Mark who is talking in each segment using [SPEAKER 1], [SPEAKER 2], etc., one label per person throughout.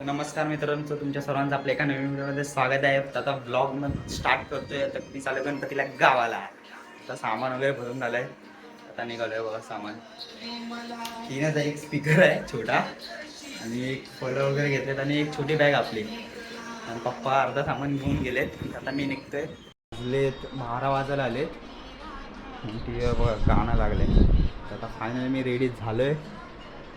[SPEAKER 1] नमस्कार मित्रांनो तुमच्या सर्वांचं आपल्या एका नवीन व्हिडिओमध्ये स्वागत आहे. आता ब्लॉग मग स्टार्ट करतोय. आता मी चालू गणपतीला गावाला. आता सामान वगैरे भरून झालंय आता निघालोय बघा सामान. तीन एक स्पीकर आहे छोटा. आणि एक फळं वगैरे घेतलेत आणि एक छोटी बॅग आपली. आणि पप्पा अर्धा सामान घेऊन गेलेत. आता मी निघतोय. वाजलेत बारा वाजायला आलेत. टी बघा गाणं लागले तर आता फायनली मी रेडी झालोय.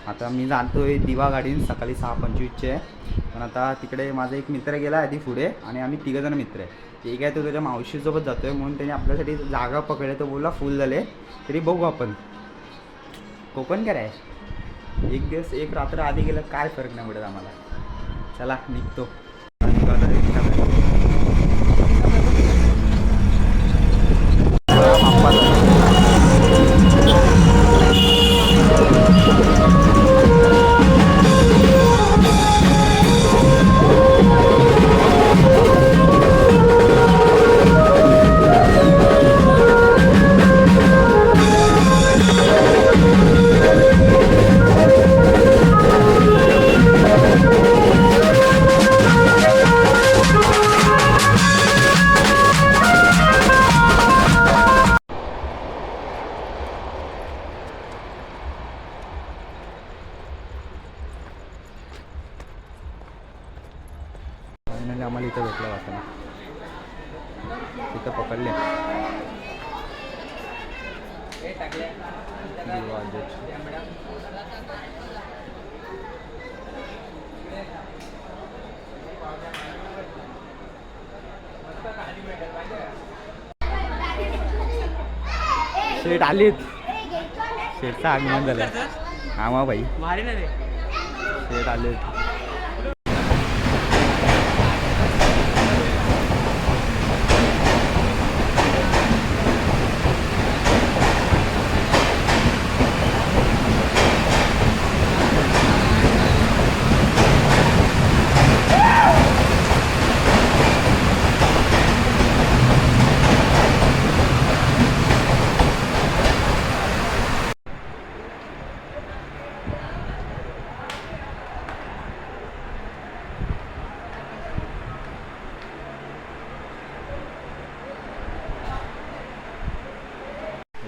[SPEAKER 1] आता मी जातोय दिवा गाडीन सकाळी सहा पंचवीसचे. आहे पण आता तिकडे माझा एक मित्र गेला आधी पुढे आणि आम्ही तिघंजण मित्र आहे. एक आहे तो त्याच्या मावशीसोबत जातो आहे म्हणून त्याने आपल्यासाठी जागा पकडले. तो बोलला फुल झाले तरी बघू आपण. कोकण काय एक दिवस एक रात्र आधी गेलं काय फरक नाही पडत आम्हाला. चला निघतो. इथं भेटलं वाटतं तिथं पकडले. शेट आलीत. शेटचं आगमन झालं हा भाई.
[SPEAKER 2] भारी ना रे.
[SPEAKER 1] शेट आलेत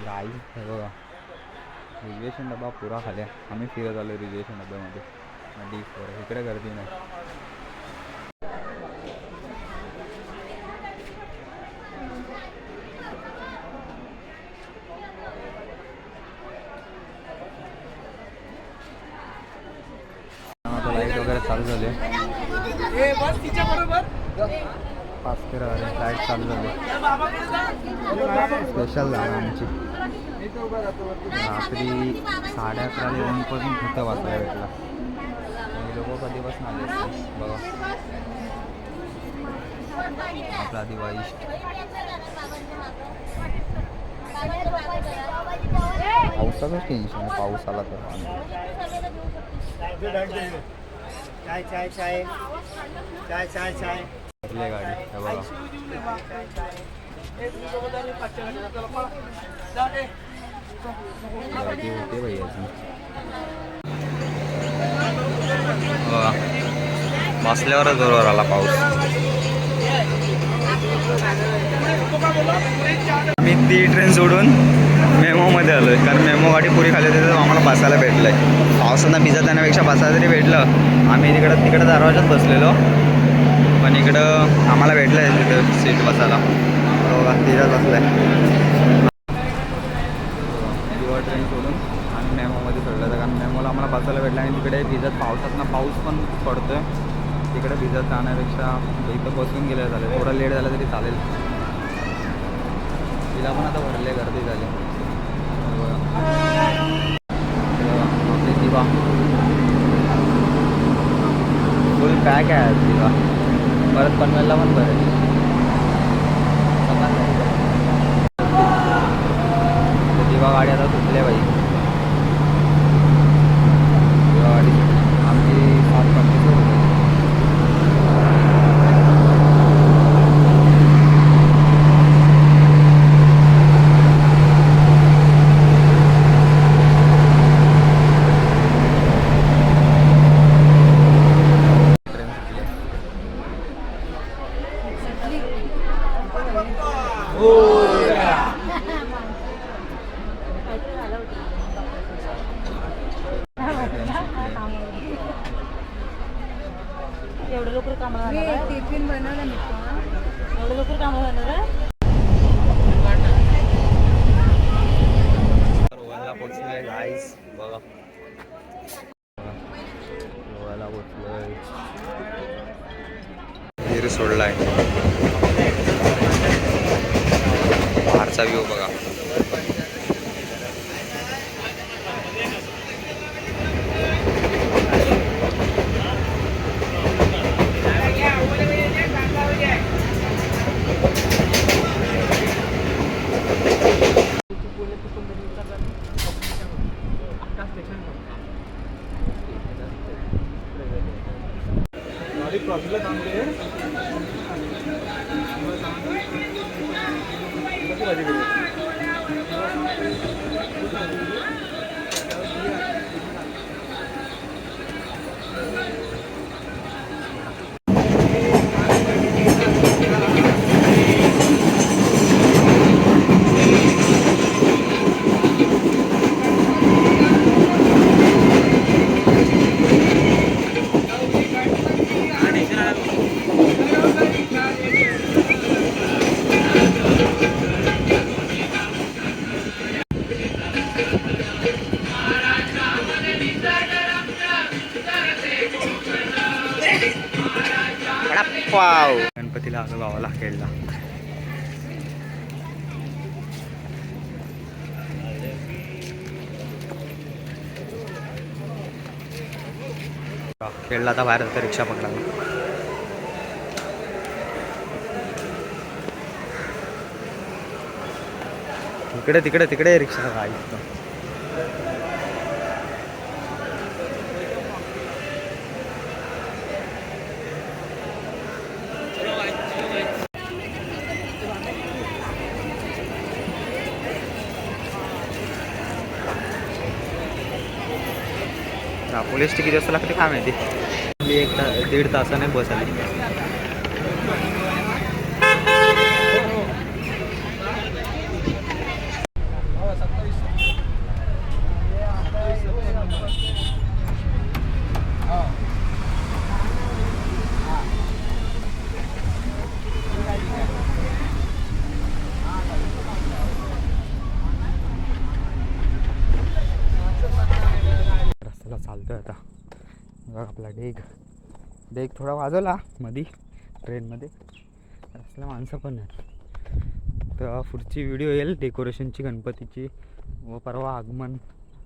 [SPEAKER 1] गाई हे बघा रिजर्वेशन डबा पुरा खाल्या. आम्ही फिरत आलो रिजर्वेशन डब्यामध्ये. नदी बरं इकडे गर्दी नाही. आता लाइट वगैरे चालू झाले. पाच तेरा लाइट चालू झाले. स्पेशल झालं आमची. रात्री साडे अकरा पण तिथं वाचायला भेटला. हे लोक कधीपासून आले असतील बघा. आपला दिवाळी इष्ट. पावसाचंच टेन्शन आहे. पाऊस आला तर. आणि
[SPEAKER 2] चाय चाय चाय चाय चाय चाय
[SPEAKER 1] भरले गाडी बघा होते बघा बसल्यावरच बरोबर आला पाऊस. आम्ही ती ट्रेन सोडून मेमोमध्ये आलो आहे कारण मेमो गाडी पुरी खाली होती तर आम्हाला बसायला भेटलं आहे पावसानं भिजत येण्यापेक्षा बसायला तरी भेटलं. आम्ही तिकडं तिकडं दरवाजात बसलेलो. पण इकडं आम्हाला भेटलं आहे तिथं सीट बसायला. तिथं बसलं आहे दिवा ट्रेन सोडून आणि मेमोमध्ये सोडलं होतं वाचायला मेमोला भेटलं आणि तिकडे भिजत पावसातनं पाऊस पण पडतोय. तिकडे भिजत जाण्यापेक्षा इथं बसून गेलं झालं थोडं लेट झालं तरी चालेल. तिला पण आता भरले गर्दी झाली. दिवा फुल पॅक आहे दिवा परत पनवेलला पण बरं
[SPEAKER 3] एवढं लवकर कामाला
[SPEAKER 4] टिफिन बनवलं मी
[SPEAKER 3] एवढं लवकर कामाला जाणार
[SPEAKER 1] सोडलाय वरचा व्ह्यू बघा. वाव. गणपतीला आलो गावाला खेळला खेळला आता बाहेर होता रिक्षा पकडायला? इकडे तिकडे तिकडे रिक्षा आई पोलीस किती असं लागते? काय माहिती? एक ता दीड तासाने बस आली रस्त्याला चालतोय आता बघा आपला डेग डेग थोडा वाजवला मधी ट्रेनमध्ये. असल्या माणसं पण आहेत. तर पुढची व्हिडिओ येईल डेकोरेशनची गणपतीची. व परवा आगमन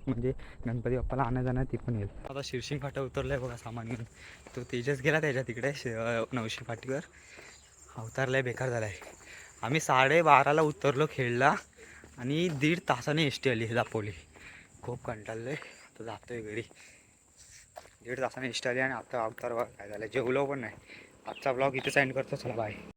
[SPEAKER 1] म्हणजे गणपती बाप्पाला आणा जाणार ती पण येईल. आता शिरशिंग फाटा उतरलाय बघा सामान घेऊन. तो तेजस गेला त्याच्या तिकडे नवशी फाटीवर. अवतारलाय बेकार झालाय. आम्ही साडेबाराला उतरलो खेळला आणि दीड तासाने एस टी आली दापोली. खूप कंटाळलं आहे आता जातोय घरी. दीड तासाने इष्ट आली आणि आता अवतार काय झालं? जेवलो पण नाही. आजचा ब्लॉग इथे सेंड करतो. चला बाय